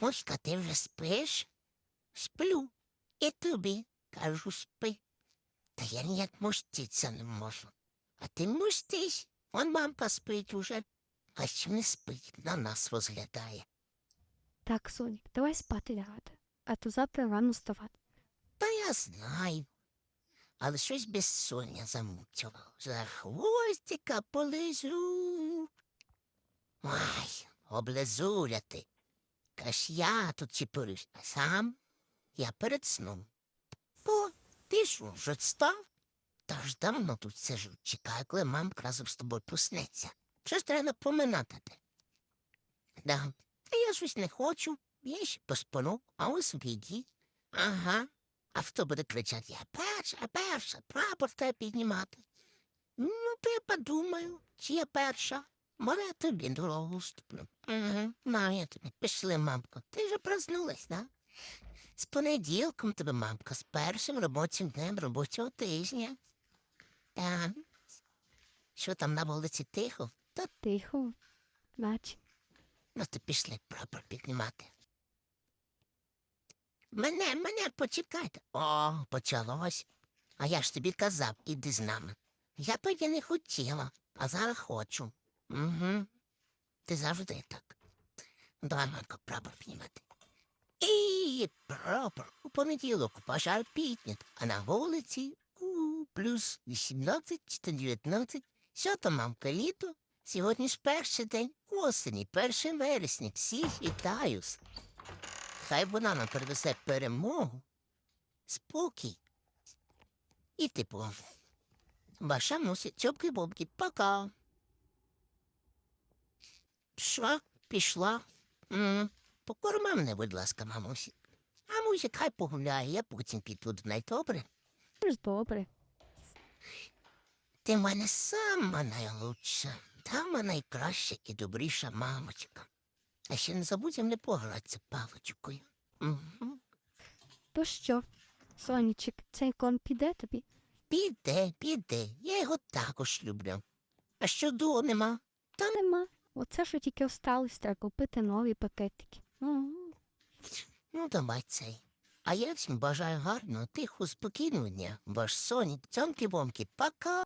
Муська, ти вже спиш? Сплю. І тобі кажу, спи. Та я ніяк муститися не можу. А ти мустись. Он мамка спить уже. А ще не спить, на нас розглядає. Так, Сонік, давай спати лягати, а то завтра рано вставати. Та я знаю. Але щось безсоння замучило. За хвостика полизу. Ой, облизуля ти. Каш я тут чепурюсь, а сам я перед сном. О, ти що, вже встав? Та ж давно тут сижу, чекаю, коли мамка разом з тобою проснеться. Щось треба напоминати. Да. Та я щось не хочу. Я ще поспану, а ви собі йдіть. Ага. А хто буде кричати Я перша, перша, прапор треба піднімати. Ну, то я подумаю, чи я перша. Може, тобі дорогу уступлю. Угу, я тобі. Пішли, мамко. Ти вже проснулась, да? З понеділком тебе, мамка, з першим робочим днем робочого тижня. Так. Що там на вулиці тихо? Та Тихо, наче. Ну, то пішли прапор піднімати. Мене, мене, почекайте. О, почалось. А я ж тобі казав, іди з нами. Я тоді не хотіла, а зараз хочу. Угу. Ти завжди так. Давай, Марко, прапор піднімати. І прапор у понеділок пожар піднят, а на вулиці у плюс 18 чи 19. Що там, мамка, літо? Сьогодні ж перший день осені, 1 вересня. Всіх вітаю. Хай вона нам принесе перемогу, спокій. І типу. Ваша мусить цьопки бобки пока. Що? Пішла? М, Покорми мене, будь ласка, мамусі. А мусик хай погуляє, я потім піду до неї, добре? Ж добре. Ти в мене сама найлучша, сама найкраща і добріша мамочка. А ще не забудь не погратися паличкою. Угу. То що? Сонічик, цей кон піде тобі? Піде, піде, я його також люблю. А що до нема? Та нема. Оце що тільки осталось, треба купити нові пакетики. М. Ну, давай цей. А я всім бажаю гарного, тихого, спокійного дня. Ваш Сонік, цьомки-бомки, пока.